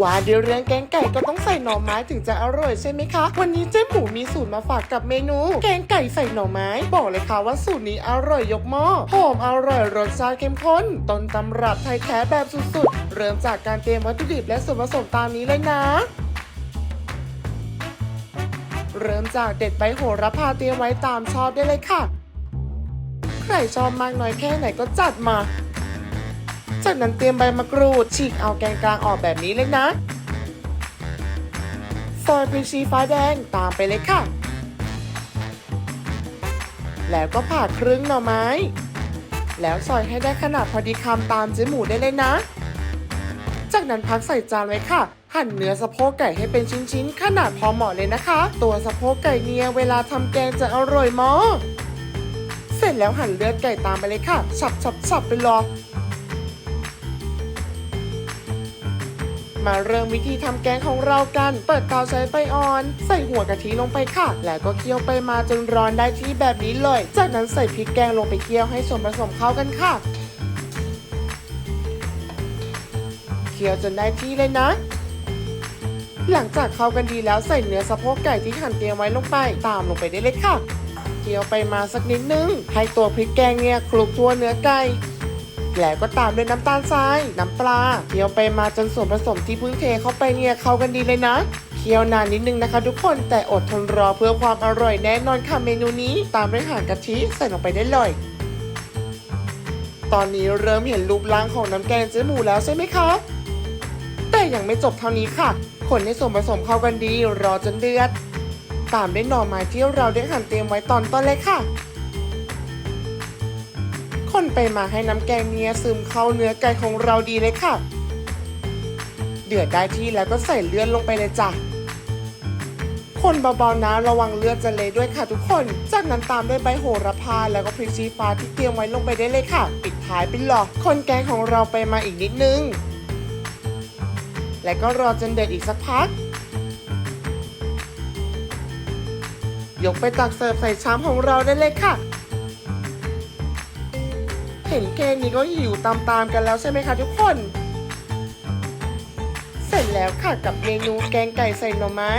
ว่าเดี๋ยวเรื่องแกงไก่ก็ต้องใส่หน่อไม้ถึงจะอร่อยใช่ไหมคะ วันนี้เจ๊หมูมีสูตรมาฝากกับเมนู แกงไก่ใส่หน่อไม้ บอกเลยค่ะว่าสูตรนี้อร่อยยกหม้อหอมอร่อยรสชาติเข้มข้นต้นตำรับไทยแท้แบบสุดๆ เริ่มจากการเตรียมวัตถุดิบและส่วนผสมตามนี้เลยนะเริ่มจากเด็ดใบโหระพาเตรียมไว้ตามชอบได้เลยค่ะ ใครชอบมากน้อยแค่ไหนก็จัดมา จากนั้นเตรียมใบมะกรูด ฉีกเอาแกนกลางออกแบบนี้เลยนะซอยพริกชี้ฟ้าแดงตามไปเลยค่ะ แล้วก็ผ่าครึ่งหน่อไม้ แล้วซอยให้ได้ขนาดพอดีคำตามเจ๊หมูได้เลยนะ จากนั้นพักใส่จานไว้ค่ะหั่นเนื้อสะโพกไก่ให้เป็นชิ้นๆ ขนาดพอเหมาะเลยนะคะ ตัวสะโพกไก่เนี่ยเวลาทำแกงจะอร่อยมากเสร็จแล้วหั่นเลือดไก่ตามไปเลยค่ะ ฉับฉับฉับไปรอ มาเริ่มวิธีทำแกงของเรากัน เปิดเตาใช้ไฟอ่อน ใส่หัวกะทิลงไปค่ะ แล้วก็เคี่ยวไปมาจนร้อนได้ที่แบบนี้เลย จากนั้นใส่พริกแกงลงไปเคี่ยวให้ส่วนผสมเข้ากันค่ะ เคี่ยวจนได้ที่เลยนะ หลังจากเข้ากันดีแล้วใส่เนื้อสะโพกไก่ที่หั่นเตรียมไว้ลงไป ตามลงไปได้เลยค่ะ เคี่ยวไปมาสักนิดนึง ให้ตัวพริกแกงเนี่ยคลุกทั่วเนื้อไก่ แล้วก็ตามด้วยน้ำตาลทราย น้ำปลาเคี่ยวไปมาจนส่วนผสมที่เพิ่งเทเข้าไปเนี่ยเข้ากันดีเลยนะเคี่ยวนานนิดนึงนะคะ ทุกคนแต่อดทนรอเพื่อความอร่อยแน่นอนค่ะเมนูนี้ ตามด้วยหางกะทิใส่ลงไปได้เลยตอนนี้เริ่มเห็นรูปร่างของน้ำแกงเจ๊หมูแล้วใช่ไหมคะแต่ยังไม่จบเท่านี้ค่ะคนให้ส่วนผสมเข้ากันดีรอจนเดือด ตามด้วยหน่อไม้ที่เราได้หั่นเตรียมไว้ตอนต้นเลยค่ะ คนไปมาให้น้ำแกงเนี้ยซึมเข้าเนื้อไก่ของเราดีเลยค่ะ เดือดได้ที่แล้วก็ใส่เลือดลงไปเลยจ้ะ คนเบาๆนะระวังเลือดจะเละด้วยค่ะทุกคน จากนั้นตามด้วยใบโหระพาแล้วก็พริกชี้ฟ้าที่เตรียมไว้ลงไปได้เลยค่ะ ปิดท้ายเป็นหลอกคนแกงของเราไปมาอีกนิดนึง และก็รอจนเดือดอีกสักพักยกไปตักเสิร์ฟใส่ชามของเราได้เลยค่ะ เห็นแค่นี้ก็หิวตามๆกันแล้วใช่ไหมคะทุกคน เสร็จแล้วค่ะกับเมนูแกงไก่ใส่หน่อไม้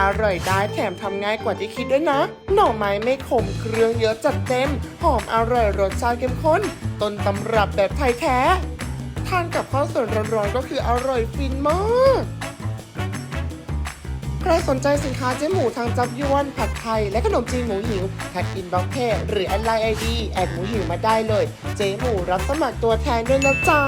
อร่อยได้แถมทำง่ายกว่าที่คิดด้วยนะ หน่อไม้ไม่ขมเครื่องเยอะจัดเต็ม หอมอร่อยรสชาติเข้มข้น ต้นตำรับแบบไทยแท้ ทานกับข้าวสวยร้อนๆก็คืออร่อยฟินมาก ใครสนใจสินค้าเจ๊หมูทางจับยวน ผัดไทย และขนมจีนหมูหิวแท็กอินบ็อกเพหรือแอดไลน์ไอดีแอดหมูหิวมาได้เลย เจ๊หมูรับสมัครตัวแทนด้วยนะจ๊ะ